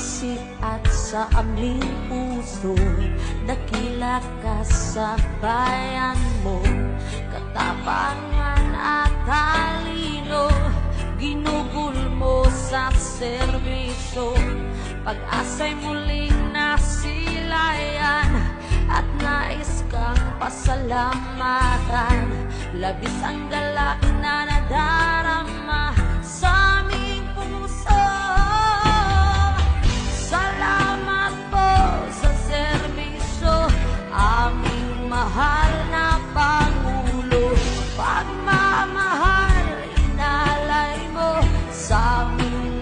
isip at sa aming puso Dakila ka sa bayan mo. Katapangan at talino Ginugol mo sa serbisyo. Pag-asa'y muling nasilayan At nais kang pasalamatan. Labis ang galak na nadarama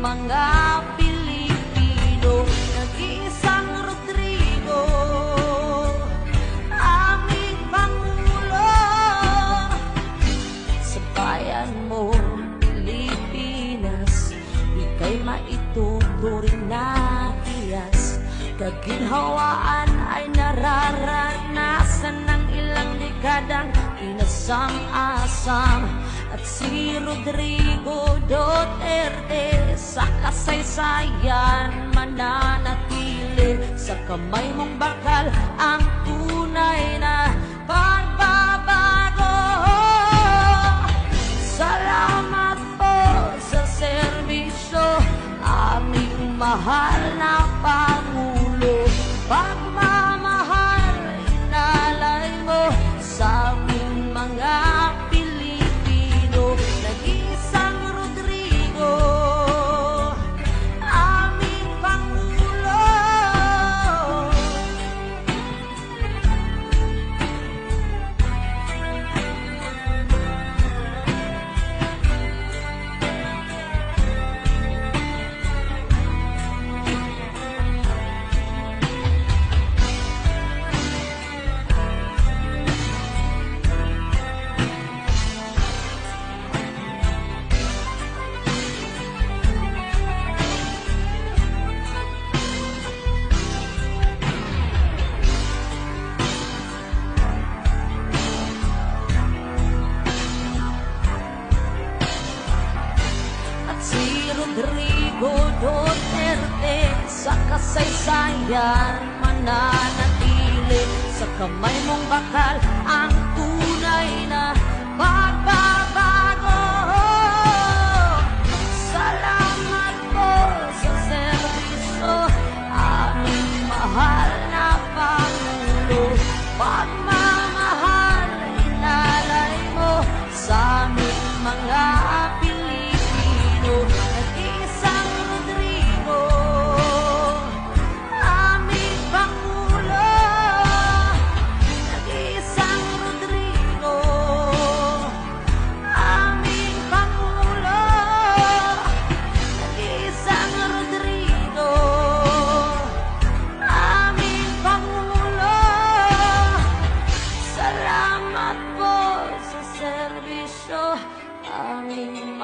mga Pilipino Nag-iisang Rodrigo Aming Pangulo. Sa bayan mo, Pilipinas Ika'y maituturing na hiyas Kaginhawaan ay nararanasan ng ilang dekadang inasam-asam At si Rodrigo Duterte sa kasaysayan mananatili. Sa kamay mong bakal ang tunay na pagbabago. Salamat po sa serbisyo Aming mahal na Pangulo. Pagmamahal Rodrigo Duterte sa kasaysayan mananatili. Sa kamay mong bakal ang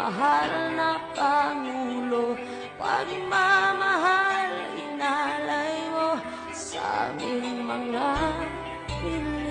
mahal na Pangulo Pagmamahal inalay mo Sa aming mga Pilipino